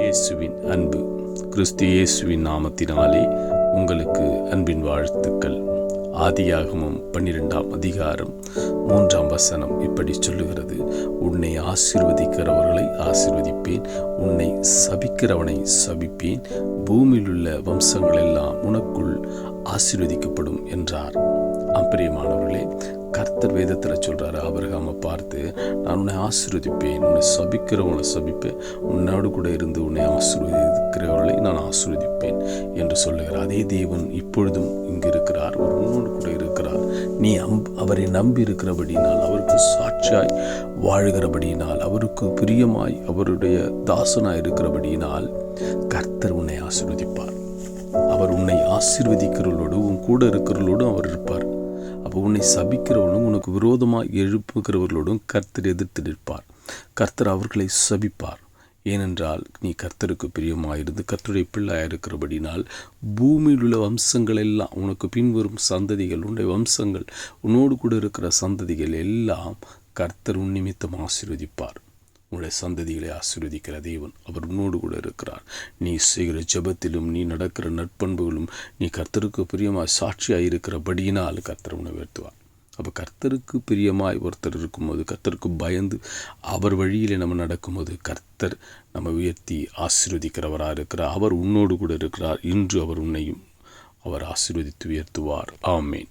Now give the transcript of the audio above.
இயேசுவின் அன்பு. கிறிஸ்து இயேசுவின் நாமத்தினாலே உங்களுக்கு அன்பின் வாழ்த்துக்கள். ஆதியாகமும் பன்னிரெண்டாம் அதிகாரம் மூன்றாம் வசனம் இப்படி சொல்லுகிறது. உன்னை ஆசிர்வதிக்கிறவர்களை ஆசிர்வதிப்பேன். உன்னை சபிக்கிறவனை சபிப்பேன். பூமியிலுள்ள வம்சங்களெல்லாம் வம்சங்கள் எல்லாம் உனக்குள் ஆசிர்வதிக்கப்படும் என்றார். அப்பிரியமானவர்களே கர்த்தர் வேதத்தில் சொல்கிறாரு ஆபிரகாமை பார்த்து நான் உன்னை ஆசீர்வதிப்பேன் உன்னை சபிக்கிறவங்களை சபிப்பேன் உன்னோடு கூட இருந்து உன்னை ஆசீர்வதிக்கிறவர்களை நான் ஆசீர்வதிப்பேன் என்று சொல்லுகிறார். அதே தேவன் இப்பொழுதும் இங்கு இருக்கிறார் ஒரு உன்னோடு கூட இருக்கிறார். நீ அம் அவரை நம்பி இருக்கிறபடினால் அவருக்கு சாட்சியாய் வாழ்கிறபடியினால் அவருக்கு பிரியமாய் அவருடைய தாசனாய் இருக்கிறபடியினால் கர்த்தர் உன்னை ஆசிர்வதிப்பார். அவர் உன்னை ஆசிர்வதிக்கிறவர்களோடு உன் கூட இருக்கிறவர்களோடும் அவர் இருப்பார். அப்போ உன்னை சபிக்கிறவனும் உனக்கு விரோதமாக எழுப்புகிறவர்களோடும் கர்த்தர் எதிர்த்து நிற்பார். கர்த்தர் அவர்களை சபிப்பார். ஏனென்றால் நீ கர்த்தருக்கு பிரியமாயிருந்து கர்த்தருடைய பிள்ளையாக இருக்கிறபடினால் பூமியில் உள்ள வம்சங்கள் எல்லாம் உனக்கு பின்வரும் சந்ததிகள் உன்னுடைய வம்சங்கள் உன்னோடு கூட இருக்கிற சந்ததிகள் எல்லாம் கர்த்தர் உன் நிமித்தம் ஆசீர்வதிப்பார். உங்களுடைய சந்ததிகளை ஆசீர்வதிக்கிற தேவன் அவர் உன்னோடு கூட இருக்கிறார். நீ செய்கிற ஜெபத்திலும் நீ நடக்கிற நட்பண்புகளும் நீ கர்த்தருக்கு பிரியமாய் சாட்சியாக இருக்கிறபடியினால் கர்த்தர் உணவு உயர்த்துவார். அப்போ கர்த்தருக்கு பிரியமாய் ஒருத்தர் இருக்கும்போது கர்த்தருக்கு பயந்து அவர் வழியிலே நம்ம நடக்கும்போது கர்த்தர் நம்ம உயர்த்தி ஆசீர்வதிக்கிறவராக இருக்கிறார். அவர் உன்னோடு கூட இருக்கிறார். இன்று அவர் உன்னையும் அவர் ஆசீர்வதித்து உயர்த்துவார். ஆமேன்.